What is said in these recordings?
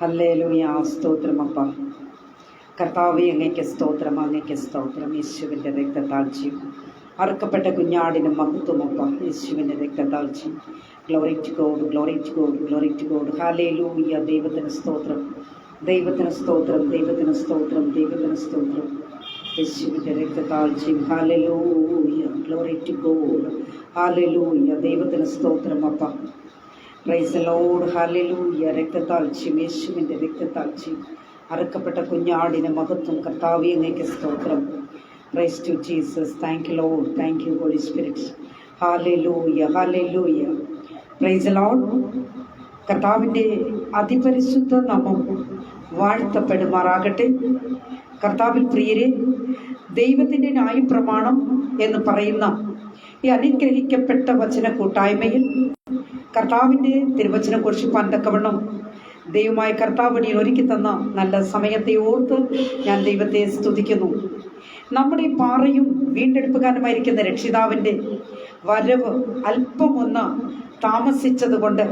Hallelujah സ്തോത്രം അപ്പ കർത്താവെ അങ്ങയ്ക്ക് സ്തോത്രം അങ്ങയ്ക്ക് സ്തോത്രം. യേശുവിന്റെ രക്തത്താഴ്ചയും അറുക്കപ്പെട്ട കുഞ്ഞാടിന് മഹത്വമപ്പ. യേശുവിന്റെ രക്തത്താഴ്ചയും glory to God glory to God glory to God hallelujah ദൈവത്തിന് സ്തോത്രം. ദൈവത്തിന് സ്തോത്രം ദൈവത്തിന് സ്തോത്രം ദൈവത്തിന് സ്തോത്രം. യേശുവിന്റെ രക്തത്താഴ്ചയും hallelujah glory to God hallelujah ദൈവത്തിന് സ്തോത്രം അപ്പ പ്രൈസ് ലോഡ് ഹല്ലേലൂയ രക്തത്താഴ്ചയും യേശുവിന്റെ രക്തത്താഴ്ചയും അറുക്കപ്പെട്ട കുഞ്ഞാടിന് മഹത്വം. കർത്താവെ അങ്ങേക്ക് സ്തോത്രം. Praise to Jesus thank you Lord thank you Holy Spirit hallelujah hallelujah praise load കർത്താവിന്റെ അതിപരിശുദ്ധ നാമം വാഴ്ത്തപ്പെടുമാറാകട്ടെ. കർത്താവിൽ പ്രിയരെ ദൈവത്തിന്റെ ന്യായപ്രമാണം എന്ന് പറയുന്ന ഈ അനുഗ്രഹിക്കപ്പെട്ട വചന കൂട്ടായ്മയിൽ കർത്താവിന്റെ തിരുവചനം കുറിച്ച് പന്തക്കവണ്ണം ദൈവമായ കർത്താവിനെ ഒരുക്കി തന്ന നല്ല സമയത്തെ ഓർത്ത് ഞാൻ ദൈവത്തെ സ്തുതിക്കുന്നു. നമ്മുടെ പാറയും വീണ്ടെടുപ്പുകാരനുമായിരിക്കുന്ന രക്ഷിതാവിന്റെ വരവ് അല്പമൊന്ന് താമസിച്ചത് കൊണ്ട്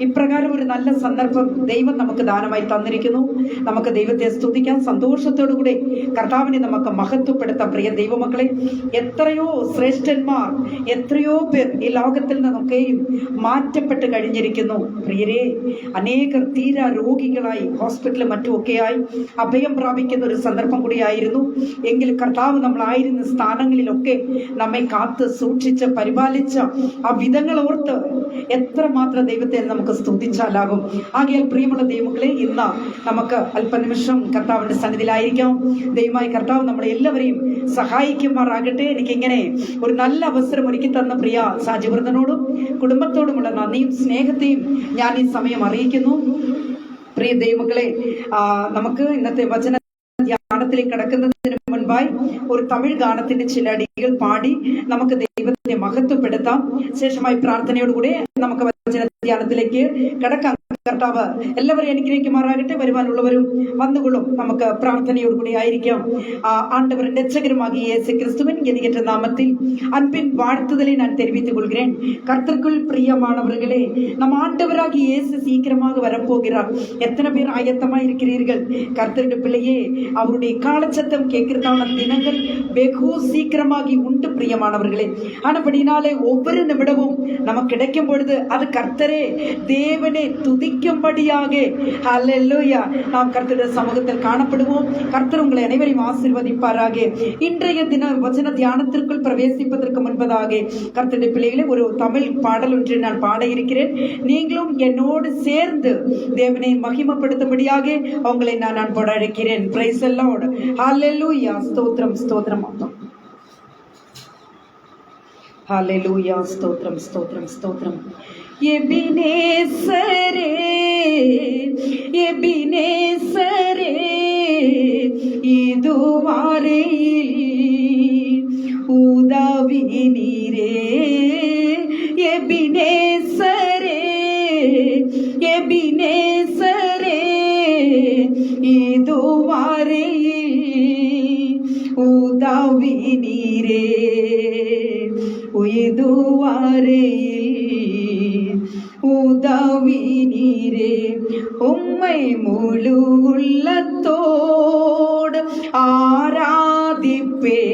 ഇപ്രകാരം ഒരു നല്ല സന്ദർഭം ദൈവം നമുക്ക് ദാനമായി തന്നിരിക്കുന്നു. നമുക്ക് ദൈവത്തെ സ്തുതിക്കാൻ സന്തോഷത്തോടുകൂടി കർത്താവിനെ നമുക്ക് മഹത്വപ്പെടുത്താം. പ്രിയ ദൈവമക്കളെ എത്രയോ ശ്രേഷ്ഠന്മാർ എത്രയോ പേർ ഈ ലോകത്തിൽ നിന്നൊക്കെയും മാറ്റപ്പെട്ട് കഴിഞ്ഞിരിക്കുന്നു. പ്രിയരെ അനേകർ തീര രോഗികളായി ഹോസ്പിറ്റലും മറ്റുമൊക്കെയായി അഭയം പ്രാപിക്കുന്ന ഒരു സന്ദർഭം കൂടിയായിരുന്നു. എങ്കിൽ കർത്താവ് നമ്മളായിരുന്ന സ്ഥാനങ്ങളിലൊക്കെ നമ്മെ കാത്ത് സൂക്ഷിച്ച് പരിപാലിച്ച ആ വിധങ്ങൾ ഓർത്ത് എത്രമാത്രം ദൈവത്തെ നമുക്ക് സ്തുതിച്ചാലാകും? ആകയാൽ പ്രിയമുള്ള ദൈവങ്ങളെ ഇന്ന് നമുക്ക് അല്പനിമിഷം കർത്താവിന്റെ സന്നിധിയിലായിരിക്കാം. ദൈവമായി കർത്താവ് നമ്മളെ എല്ലാവരെയും സഹായിക്കുമാറാകട്ടെ. എനിക്കിങ്ങനെ ഒരു നല്ല അവസരം ഒരുക്കി തന്ന പ്രിയ സാജിവൃതനോടും കുടുംബത്തോടുമുള്ള നന്ദിയും സ്നേഹത്തെയും ഞാൻ ഈ സമയം അറിയിക്കുന്നു. പ്രിയ ദൈവങ്ങളെ നമുക്ക് ഇന്നത്തെ വചന ധ്യാനത്തിലേക്ക് കടക്കുന്നതിന് മുൻപായി ഒരു തമിഴ് ഗാനത്തിന്റെ ചില അടികൾ പാടി നമുക്ക് ദൈവത്തെ മഹത്വപ്പെടുത്താം. ശേഷമായി പ്രാർത്ഥനയോടുകൂടി നമുക്ക് വചന ധ്യാനത്തിലേക്ക് കടക്കാം. കർത്താവ് എല്ലാവരെയും അനുഗ്രഹിക്കുമാറാകട്ടെ വരുവാനുള്ളവരും വന്നുകൊള്ളും നമുക്ക് പ്രാർത്ഥനയോടുകൂടി ആയിരിക്കാം ஆண்டவர் ரட்சகருமாகிய இயேசு கிறிஸ்துவின் எதிகற்ற நாமத்தில் அன்பின் வாழ்த்துதலை நான் தெரிவித்துக் கொள்கிறேன். கர்த்தர்க்குள் பிரியமானவர்களே நம் ஆண்டவராகிய இயேசு சீக்கிரமாக வரப்போகிறார். எத்தனை பேர் ஆயத்தமா இருக்கிறீர்கள்? கர்த்தருடைய பிள்ளையே அவருடைய காலச்சத்தம் கேட்கிறதான தினங்கள் வெகு சீக்கிரமாகி உண்டு பிரியமானவர்களே. ஆனபடினாலே ஒவ்வொரு நிமிடமும் நமக்கு கிடைக்கும் பொழுது அது கர்த்தரே தேவனே துதி துதிக்கும்படியாக அல்லா நாம் கர்த்தருடைய சமூகத்தில் காணப்படுவோம். கர்த்தர் உங்களை அனைவரையும் ஆசிர்வதிப்பாராக. இன்றைய தின வசன தியானத்திற்குள் பிரவேசிப்பதற்கு முன்பதாக கர்த்தருடைய பிள்ளைகளை ஒரு தமிழ் பாடல் ஒன்று நான் பாட இருக்கிறேன். நீங்களும் என்னோடு சேர்ந்து தேவனை மகிமப்படுத்தும்படியாக உங்களை நான் அன்போடு அழைக்கிறேன். பிரைஸ் எல்லாம் ஹalleluya ஸ்தோத்திரம் ஸ்தோத்திரம். அப்பா ये बिने सरे, ये बिने सरे, ये दुवारे उदावी नीरे ये बिने सरे, ये बिने सरे दुवारे उदावी नीरे दुवारे உதவி நீரே உம்மை முழு உள்ளத்தோடு ஆராதிப்பே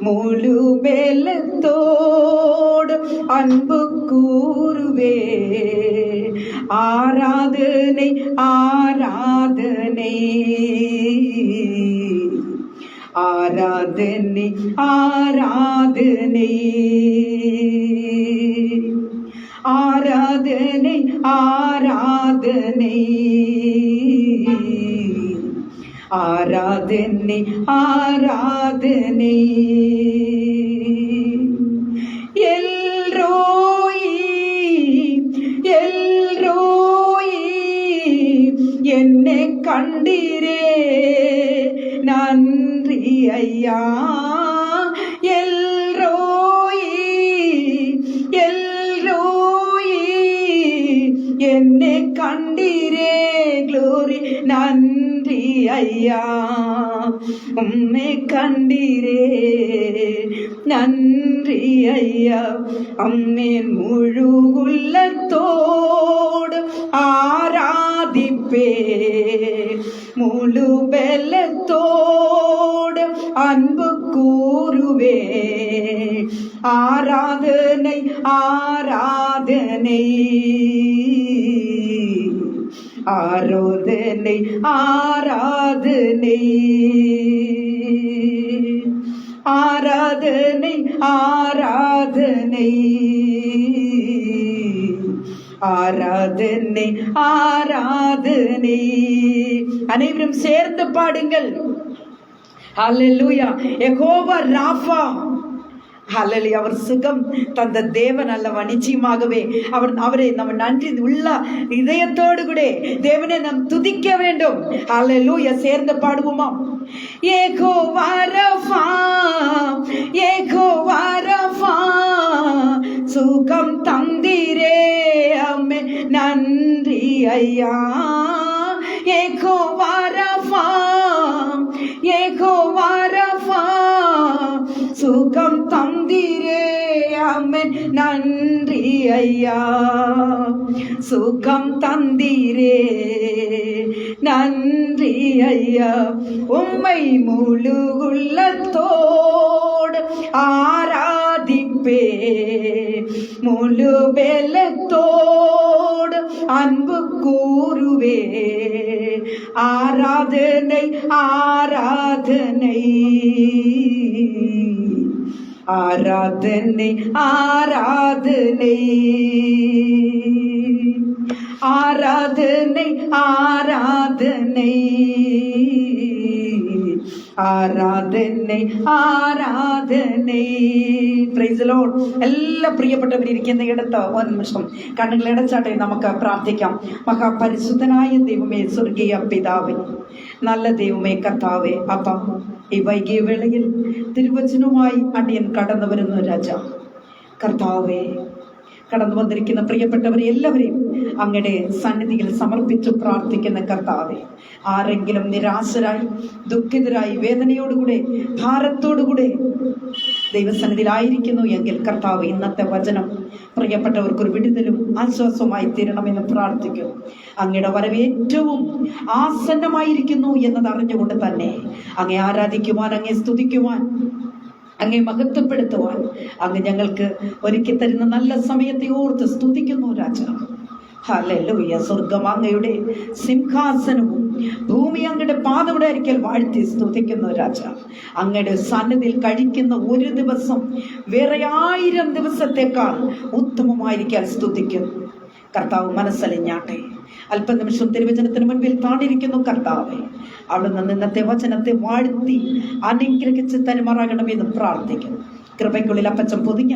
முழு பெலத்தோடு அன்பு கூறுவே ஆராதனை ஆராதனை. ஆராதனை ஆராதனை. ஆராதனை ஆராதனை. ஆராதனை ஆராதனை. எல்ரோயி எல்ரோயி என்னை கண்டீரே. நன்றி ஐயா. நன்றி ஐயா உம்மை கண்டீரே நன்றி ஐயா அம்மேல் முழு உள்ளத்தோடு ஆராதிப்பே முழு பெல்லத்தோடு அன்பு கூறுவே ஆராதனை ஆராதனை ஆரோதனை ஆராதனை. ஆராதனை ஆராதனை. ஆராதனை ஆராதனை. அனைவரும் சேர்ந்து பாடுங்கள். ஹalleluya யெகோவா ராஃபா ஹalleluya அவர் சுகம் தந்த தேவன் அல்லவா? நிச்சயமாகவே அவர் அவரை நம்ம நன்றி உள்ள இதயத்தோடு கூட தேவனை நாம் துதிக்க வேண்டும். ஹalleluya சேர்ந்து பாடுவோமா? ஏகோ ராஃபா ஏகோ வரஃபா சுகம் தந்திரே. அம்மே நன்றி ஐயா. சுகம் தந்தீரே அம்மன் நன்றி ஐயா. சுகம் தந்தீரே நன்றி ஐயா. உம்மை முழு உள்ளத்தோடு ஆராதிப்பே. முழு பெலத்தோடு அன்பு கூறுவே. ஆராதனை ஆராதனை. ആരാധനെ ആരാധനെ. ആരാധനെ ആരാധനെ. ആരാധനെ ആരാധനെ. പ്രൈസലോ എല്ലാ പ്രിയപ്പെട്ടവർ ഇരിക്കുന്ന ഇടത്ത് ഒരു നിമിഷം കണ്ണുകൾ നമുക്ക് പ്രാർത്ഥിക്കാം. മഹാപരിശുദ്ധനായ ദൈവമേ സ്വർഗീയ പിതാവേ. നല്ല ദൈവമേ കർത്താവേ അപ്പം. ഈ വൈകിയ വേളയിൽ തിരുവചനവുമായി അടിയൻ കടന്നു വരുന്നു രാജ. കർത്താവേ കടന്നു വന്നിരിക്കുന്ന പ്രിയപ്പെട്ടവരെ എല്ലാവരെയും അങ്ങയുടെ സന്നിധിയിൽ സമർപ്പിച്ച് പ്രാർത്ഥിക്കുന്ന കർത്താവെ ആരെങ്കിലും നിരാശരായി ദുഃഖിതരായി വേദനയോടുകൂടെ ഭാരത്തോടുകൂടെ ദൈവസന്നിധിയിലായിരിക്കുന്നു എങ്കിൽ കർത്താവ് ഇന്നത്തെ വചനം പ്രിയപ്പെട്ടവർക്ക് ഒരു വിടുതലും ആശ്വാസവുമായി തീരണമെന്ന് പ്രാർത്ഥിക്കുന്നു അങ്ങയുടെ വരവ് ഏറ്റവും ആസന്നമായിരിക്കുന്നു എന്നത് അറിഞ്ഞുകൊണ്ട് തന്നെ അങ്ങേ ആരാധിക്കുവാൻ അങ്ങേ സ്തുതിക്കുവാൻ അങ്ങേ മഹത്വപ്പെടുത്തുവാൻ അങ്ങ് ഞങ്ങൾക്ക് ഒരുക്കി തരുന്ന നല്ല സമയത്തെ ഓർത്ത് സ്തുതിക്കുന്നു രാജ ഹല്ലേലൂയ. സ്വർഗം അങ്ങയുടെ സിംഹാസനവും ഭൂമി അങ്ങയുടെ പാതയുടെ അരിക്കൽ വാഴ്ത്തി സ്തുതിക്കുന്നു രാജ അങ്ങയുടെ സന്നിധിയിൽ കഴിക്കുന്ന ഒരു ദിവസം വേറെ ആയിരം ദിവസത്തേക്കാൾ ഉത്തമമായിരിക്കാൻ സ്തുതിക്കുന്നു. കർത്താവ് മനസ്സലിഞ്ഞാട്ടെ. അല്പനിമിഷം തിരുവചനത്തിന് മുൻപിൽ താണിരിക്കുന്നു കർത്താവെ അവിടുന്ന് ഇന്നത്തെ വചനത്തെ വാഴ്ത്തി അനുഗ്രഹിച്ച് തരുമാറാകണമെന്ന് പ്രാർത്ഥിക്കുന്നു. കൃപയ്ക്കുള്ളിൽ അപ്പച്ചം പൊതിഞ്ഞ